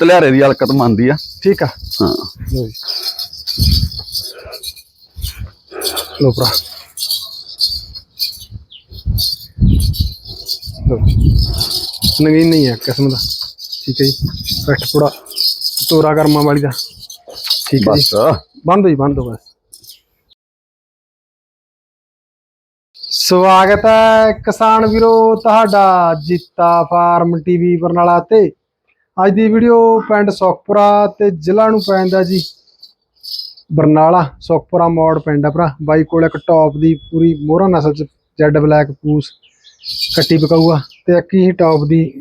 ਤਲਿਆਰੇ ਦੀ ਹਲਕਤ ਮੰਨਦੀ ਆ। ਠੀਕ ਆ। ਹਾਂ। ਲੋ ਜੀ। ਲੋ ਭਰਾ। ਲੋ ਨਗੀਨ ਨਹੀਂ ਹੈ ਕਿਸਮ ਦਾ। ਠੀਕ ਹੈ ਜੀ। ਪੂੜਾ। ਤੋਰਾ ਕਰਮਾਂ ਵਾਲੀ ਦਾ। ਠੀਕ ਹੈ ਜੀ। ਬਸ। ਬੰਦ ਜੀ ਬੰਦ ਹੋ ਬਸ। ਸਵਾਗਤ ਹੈ ਕਿਸਾਨ ਵੀਰੋ ਤੁਹਾਡਾ ਜੀਤਾ ਫਾਰਮ ਟੀਵੀ ਬਰਨਾਲਾ ਤੇ। ਅੱਜ ਦੀ ਵੀਡੀਓ ਪਿੰਡ ਸੁਖਪੁਰਾ ਤੇ ਜ਼ਿਲ੍ਹਾ ਨੂੰ ਪੈਂਦਾ ਜੀ। ਬਰਨਾਲਾ, ਸੁਖਪੁਰਾ ਮੋੜ ਪਿੰਡ ਆ ਭਰਾ। ਬਾਈ ਕੋਲ ਇੱਕ ਟੌਪ ਦੀ ਪੂਰੀ ਮੋਹਰਾ ਨਸਲ ਚ ਜੈਡ ਬਲੈਕ ਪੂਸ ਕੱਟੀ ਪਕਾਊਆ ਤੇ ਇੱਕ ਹੀ ਟੌਪ ਦੀ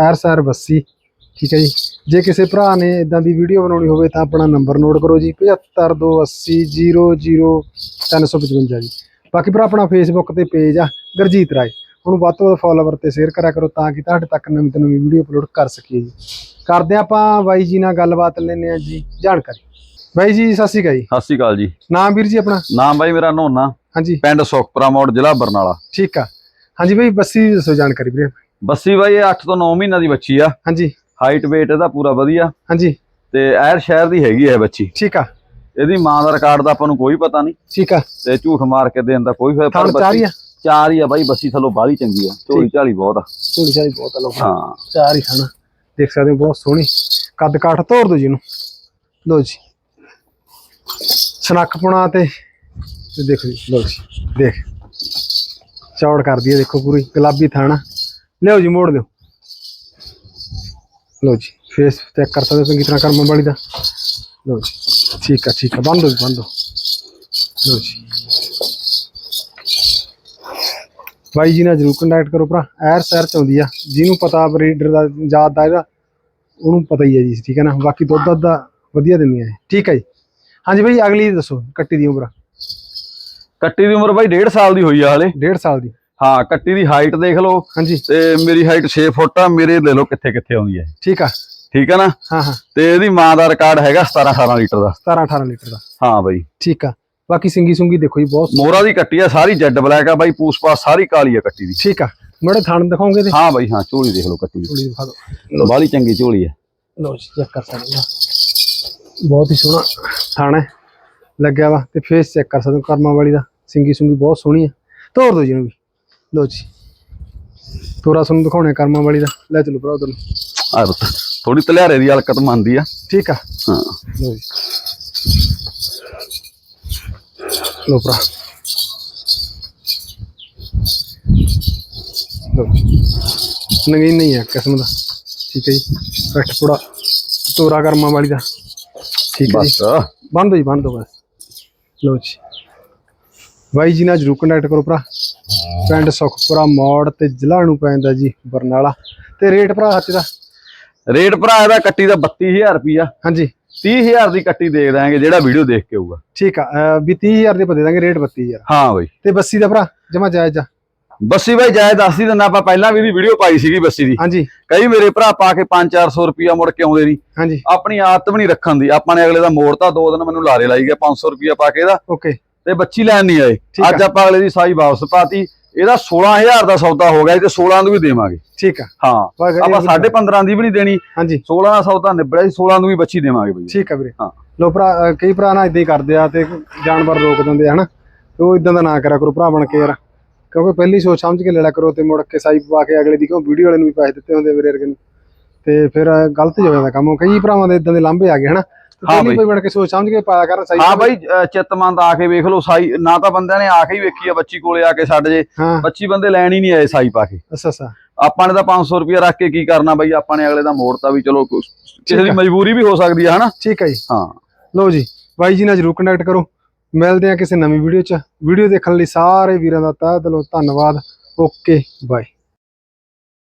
ਐਰਸੈਰ ਬੱਸੀ ਠੀਕ ਹੈ ਜੀ। ਜੇ ਕਿਸੇ ਭਰਾ ਨੇ ਇਦਾਂ ਦੀ ਵੀਡੀਓ ਬਣਾਉਣੀ ਹੋਵੇ ਤਾਂ ਆਪਣਾ ਨੰਬਰ ਨੋਟ ਕਰੋ ਜੀ। 7528000355 ਜੀ। ਬਾਕੀ ਭਰਾ ਆਪਣਾ ਫੇਸਬੁੱਕ ਤੇ ਪੇਜ ਆ, ਗੁਰਜੀਤ ਰਾਏ। ਉਹਨੂੰ ਵੱਧ ਤੋਂ ਵੱਧ ਫੋਲੋਵਰ ਤੇ ਸ਼ੇਅਰ ਕਰਿਆ ਕਰੋ ਤਾਂ ਕਿ ਤੁਹਾਡੇ ਤੱਕ ਨਵੀਂ ਤੋਂ ਨਵੀਂ ਵੀਡੀਓ ਅਪਲੋਡ ਕਰ ਸਕੀਏ ਜੀ। ਕਰਦੇ ਆਪਾਂ ਬਾਈ ਜੀ ਨਾਲ ਗੱਲਬਾਤ ਲੈਣੇ ਆ ਜੀ ਜਾਣਕਾਰੀ। ਬਾਈ ਜੀ ਸਤਿ ਸ਼੍ਰੀ ਅਕਾਲ ਜੀ। ਸਤਿ ਸ਼੍ਰੀ ਅਕਾਲ ਜੀ। ਨਾਮ ਵੀਰ ਜੀ ਆਪਣਾ? ਨਾਮ ਬਾਈ ਮੇਰਾ ਨੋਨਾ। ਹਾਂਜੀ। ਪਿੰਡ ਸੁਖਪੁਰਾ ਮੋੜ ਜ਼ਿਲ੍ਹਾ ਬਰਨਾਲਾ। ਠੀਕ ਆ। ਹਾਂਜੀ ਬਾਈ ਬੱਸੀ ਦੀ ਦੱਸੋ ਜਾਣਕਾਰੀ ਵੀਰੇ ਬੱਸੀ ਬਾਈ ਇਹ 8 ਤੋਂ 9 ਮਹੀਨਾ ਦੀ ਬੱਚੀ ਆ। ਹਾਂਜੀ। ਹਾਈਟ weight ਇਹਦਾ ਪੂਰਾ ਵਧੀਆ। ਹਾਂਜੀ। ਤੇ ਐਰ ਸ਼ਹਿਰ ਦੀ ਹੈਗੀ ਹੈ ਬੱਚੀ। ਠੀਕ ਆ। ਇਹਦੀ ਮਾਂ ਦਾ ਰਿਕਾਰਡ ਦਾ ਆਪਾਂ ਨੂੰ ਕੋਈ ਪਤਾ ਨਹੀਂ। ਠੀਕ ਆ। ਤੇ ਝੂਠ ਮਾਰ ਕੇ ਦੇਣ ਦਾ ਕੋਈ ਫਾਇਦਾ ਥਣ ਚਾਰ ਹੀ ਆ ਬਾਈ ਬੱਸੀ ਥੱਲੋਂ ਬਾਹਲੀ ਚੰਗੀ ਆ। ਝੋਲੀ ਝਾਲੀ ਬਹੁਤ ਆ। ਥੋੜੀ ਸਾਰੀ ਬਹੁਤ ਆ ਲੋਕ ਹਾਂ। ਚਾਰ ਹੀ ਖਾਣਾ। ਦੇਖ ਸਕਦੇ ਹੋ ਬਹੁਤ ਸੋਹਣੀ। ਕੱਦ ਕਾਠ ਤੋੜ ਦੋ ਜੀ ਨੂੰ ਲੋ ਜੀ। ਸਨੱਖ ਪੁਣਾ ਤੇ ਤੇ ਦੇਖੋ ਜੀ ਲੋ ਜੀ। ਦੇਖ। ਚੌੜ ਕਰਦੀ ਹੈ ਦੇਖੋ ਪੂਰੀ। ਗੁਲਾਬੀ ਥਾਣਾ ਲਿਓ ਜੀ ਮੋੜ ਦਿਓ। ਲੋ ਜੀ। ਫੇਸ ਚੈੱਕ ਕਰ ਸਕਦੇ ਹੋ ਚੰਗੀ ਤਰ੍ਹਾਂ ਕਰਮ ਵਾਲੀ ਦਾ। ਲੋ ਜੀ। ਠੀਕ ਆ ਠੀਕ ਆ। ਬੰਦ ਹੋ ਜੀ ਬੰਦ ਹੋ ਲੋ ਜੀ। ਬਾਈ ਜੀ ਨਾਲ ਜਰੂਰ ਕੰਟੈਕਟ ਕਰੋ ਭਰਾ। ਐਰ ਸੈਰ ਚ ਆਉਂਦੀ ਆ। ਜਿਹਨੂੰ ਪਤਾ ਬਰੀਡਰ ਦਾ ਜਾਤ ਦਾ ਇਹਦਾ ਉਹਨੂੰ ਪਤਾ ਹੀ ਹੈ ਜੀ ਠੀਕ ਹੈ ਨਾ? ਬਾਕੀ ਦੁੱਧ ਦਾ ਵਧੀਆ ਦਿੰਦੀਆਂ ਠੀਕ ਹੈ ਜੀ। ਹਾਂਜੀ ਬਾਈ ਅਗਲੀ ਦੱਸੋ ਕੱਟੀ ਦੀ ਉਮਰ। ਕੱਟੀ ਦੀ ਉਮਰ ਬਾਈ 1.5 ਸਾਲ ਦੀ ਹੋਈ ਆ ਹਲੇ। 1.5 ਸਾਲ ਦੀ। ਹਾਂ ਕੱਟੀ ਦੀ ਹਾਈਟ ਦੇਖ ਲਓ। ਹਾਂਜੀ। ਤੇ ਮੇਰੀ ਹਾਈਟ 6 ਫੁੱਟ ਆ ਮੇਰੇ ਲੈ ਲਓ ਕਿੱਥੇ ਕਿੱਥੇ ਆਉਂਦੀ ਹੈ ਠੀਕ ਆ। ਠੀਕ ਹੈ ਨਾ? ਹਾਂ ਹਾਂ। ਤੇ ਇਹਦੀ ਮਾਂ ਦਾ ਰਿਕਾਰਡ ਹੈਗਾ 17 18 ਲੀਟਰ ਦਾ। 17 18 ਲੀਟਰ ਦਾ। ਹਾਂ ਬਾਈ। ਠੀਕ ਆ। ਬਾਕੀ ਸਿੰਗੀ ਸੁੰਗੀ ਦੇਖੋ ਜੀ ਬਹੁਤ ਮੋਰਾ ਦੀ ਕੱਟੀ ਆ ਸਾਰੀ ਜੈਡ ਬਲੈਕ ਆ ਬਾਈ ਪੂਸ ਪਾਸ ਸਾਰੀ ਕਾਲੀ ਆ ਕੱਟੀ ਦੀ। ਠੀਕ ਆ ਮੜੇ ਥਣ ਦਿਖਾਓਗੇ ਤੇ ਹਾਂ ਬਾਈ ਹਾਂ ਝੋਲੀ ਦੇਖ ਲਓ ਕੱਟੀ ਥੋੜੀ ਦਿਖਾ ਦਿਓ। ਦੀ ਬਾਹਲੀ ਚੰਗੀ ਝੋਲੀ ਆ। ਲਓ ਜੀ ਚੈੱਕ ਕਰ ਸਕਦੇ ਹੋ। ਬਹੁਤ ਹੀ ਸੋਹਣਾ ਥਾਣਾ ਲੱਗਿਆ ਵਾ ਤੇ ਫੇਸ ਚੈੱਕ ਕਰ ਸਕਦੇ ਹੋ ਕਰਮਾਂ ਵਾਲੀ ਦਾ। ਸਿੰਗੀ ਸੁੰਗੀ ਬਹੁਤ ਸੋਹਣੀ ਆ। ਤੋੜ ਦਿਓ ਜੀ ਇਹਨੂੰ ਵੀ। ਲਓ ਜੀ। ਤੋਰਾ ਤੁਹਾਨੂੰ ਦਿਖਾਉਣੇ ਕਰਮਾਂ ਵਾਲੀ ਦਾ। ਲੈ ਚਲੋ ਭਰਾ ਉਧਰ ਆ ਰੁੱਤ ਥੋੜੀ ਤਲਿਆਰੇ ਦੀ ਹਲਕਤ ਮੰਨਦੀ ਆ। ਠੀਕ ਆ। ਹਾਂ। ਲਓ ਜੀ। ਲਓ ਭਰਾ। ਨਗੀਨ ਨਹੀਂ ਹੈ ਕਿਸਮ ਦਾ। ਠੀਕ ਹੈ ਜੀ। ਫੱਟ ਪੂੜਾ। ਤੋਰਾ ਕਰਮਾਂ ਵਾਲੀ ਦਾ। ਠੀਕ ਹੈ ਜੀ। ਬਸ। ਬੰਦ ਹੋ ਜੀ ਬੰਦ ਹੋ ਬਸ। ਲਓ ਜੀ। ਬਾਈ ਜੀ ਨਾਲ ਜਰੂਰ ਕੰਟੈਕਟ ਕਰੋ ਭਰਾ। ਪਿੰਡ ਸੁਖਪੁਰਾ ਮੋੜ ਤੇ ਜ਼ਿਲ੍ਹਾ ਨੂੰ ਪੈਂਦਾ ਜੀ ਬਰਨਾਲਾ। ਤੇ ਰੇਟ ਭਰਾ ਹੱਥ ਦਾ? ਰੇਟ ਭਰਾ ਇਹਦਾ ਕੱਟੀ ਦਾ 32000 ਰੁਪਿਆ ਹਾਂਜੀ। 30000 ਦੀ ਕੱਟੀ ਦੇ ਦਾਂਗੇ ਜਿਹੜਾ ਵੀਡੀਓ ਦੇਖ ਕੇ ਆਊਗਾ। ਠੀਕ ਆ ਅਹ ਵੀ 30000 ਦੇ ਪਾ ਦੇ ਦਾਂਗੇ ਰੇਟ 32000 ਹਾਂ ਬਾਈ। ਤੇ ਬੱਸੀ ਦਾ ਭਰਾ ਜਮਾ ਜਾਇਜ਼ ਆ। ਬੱਸੀ ਬਾਈ ਜਾਇ ਦੱਸ ਹੀ ਦਿੰਦਾ ਆਪਾਂ ਪਹਿਲਾਂ ਵੀ ਇਹਦੀ ਵੀਡੀਓ ਪਾਈ ਸੀਗੀ ਬੱਸੀ ਦੀ। ਹਾਂਜੀ। ਕਈ ਮੇਰੇ ਭਰਾ ਪਾ ਕੇ 5-400 ਰੁਪਿਆ ਮੁੜ ਕੇ ਆਉਂਦੇ ਨਹੀਂ। ਹਾਂਜੀ। ਆਪਣੀ ਆਦਤ ਵੀ ਨਹੀਂ ਰੱਖਣ ਦੀ। ਆਪਾਂ ਨੇ ਅਗਲੇ ਦਾ ਮੋੜਤਾ ਦੋ ਦਿਨ ਮੈਨੂੰ ਲਾਰੇ ਲਾਈ ਗਿਆ 500 ਰੁਪਿਆ ਪਾ ਕੇ ਇਹਦਾ। ਓਕੇ ਤੇ ਬੱਚੀ ਲੈਣ ਨਹੀਂ ਆਏ। ਠੀਕ ਅੱਜ ਆਪਾਂ ਅਗਲੇ ਦੀ ਸਾਈ ਵਾਪਸ ਪਾਤੀ। ਇਹਦਾ 16000 ਦਾ ਸੌਦਾ ਹੋ ਗਿਆ ਤੇ 16 ਨੂੰ ਵੀ ਦੇਵਾਂਗੇ। ਠੀਕ ਆ। ਹਾਂ ਆਪਾਂ ਵਧੀਆ। 15.5 ਦੀ ਵੀ ਨਹੀਂ ਦੇਣੀ। ਹਾਂਜੀ। 16 ਦਾ ਸੌਦਾ ਨਿਬੜਿਆ ਸੀ 16 ਨੂੰ ਵੀ ਬੱਚੀ ਦੇਵਾਂਗੇ ਬਈ। ਠੀਕ ਆ ਵੀਰੇ। ਹਾਂ। ਲੋ ਭਰਾ ਕਈ ਭਰਾ ਨਾ ਇਦਾਂ ਹੀ ਕਰਦੇ ਆ ਤੇ ਜਾਨਵਰ ਰੋਕ ਦਿੰਦੇ ਆ ਹਨਾ? ਤੇ ਉਹ ਇਦਾਂ ਦਾ ਨਾ ਕਰਿਆ ਕਰੋ ਭਰਾ ਬਣ ਕੇ ਯਾਰ। ਕਿਉਂਕਿ ਪਹਿਲੀ ਸੋਚ ਸਮਝ ਕੇ ਲੈ ਲਿਆ ਕਰੋ ਤੇ ਮੁੜ ਕੇ ਸਾਈ ਪਵਾ ਕੇ ਅਗਲੇ ਦੀ ਕਿਉਂ ਵੀਡੀਓ ਵਾਲੇ ਨੂੰ ਵੀ ਪੈਸੇ ਦਿੱਤੇ ਹੁੰਦੇ ਵੀਰੇ ਵਰਗੇ ਨੂੰ। ਤੇ ਫਿਰ ਗਲਤ ਹੀ ਜਾਂਦਾ ਕੰਮ। ਕਈ ਭਰਾਵਾਂ ਦੇ ਇਦਾਂ ਦੇ ਲਾਂਭੇ ਆ ਗਏ ਹਨਾ? ਹਾਂ ਬਈ। ਕੋਈ ਬਣ ਕੇ ਸੋਚ ਸਮਝ ਕੇ ਪਾਇਆ ਕਰ ਸਾਈ ਹਾਂ ਬਾਈ ਚਿੱਤਮੰਦ ਆ ਕੇ ਵੇਖ ਲਓ ਸਾਈ ਨਾ ਤਾਂ ਬੰਦਿਆਂ ਨੇ ਆ ਕੇ ਹੀ ਵੇਖੀ ਆ ਬੱਚੀ ਕੋਲੇ ਆ ਕੇ ਛੱਡ ਜੇ। ਹਾਂ। ਬੱਚੀ ਬੰਦੇ ਲੈਣ ਹੀ ਨਹੀਂ ਆਏ ਸਾਈ ਪਾ ਕੇ। ਅੱਛਾ ਅੱਛਾ। ਆਪਾਂ ਨੇ ਤਾਂ 500 ਰੁਪਏ ਰੱਖ ਕੇ ਕੀ ਕਰਨਾ ਬਾਈ ਆਪਾਂ ਨੇ ਅਗਲੇ ਦਾ ਮੋੜਤਾ ਵੀ ਚਲੋ ਕਿਸੇ ਦੀ। ਮਜਬੂਰੀ ਵੀ ਹੋ ਸਕਦੀ ਹੈ ਹਨਾ? ਠੀਕ ਹੈ ਜੀ। ਹਾਂ। ਲਓ ਜੀ ਬਾਈ ਜੀ ਨਾਲ ਜਰੂਰ ਕੰਟੈਕਟ ਕਰੋ। ਮਿਲਦੇ ਆ ਕਿਸੇ ਨਵੀਂ ਵੀਡੀਓ 'ਚ। ਵੀਡੀਓ ਦੇਖਣ ਲਈ ਸਾਰੇ ਵੀਰਾਂ ਦਾ ਤਹਿ ਦਿਲੋਂ ਧੰਨਵਾਦ। Okay bye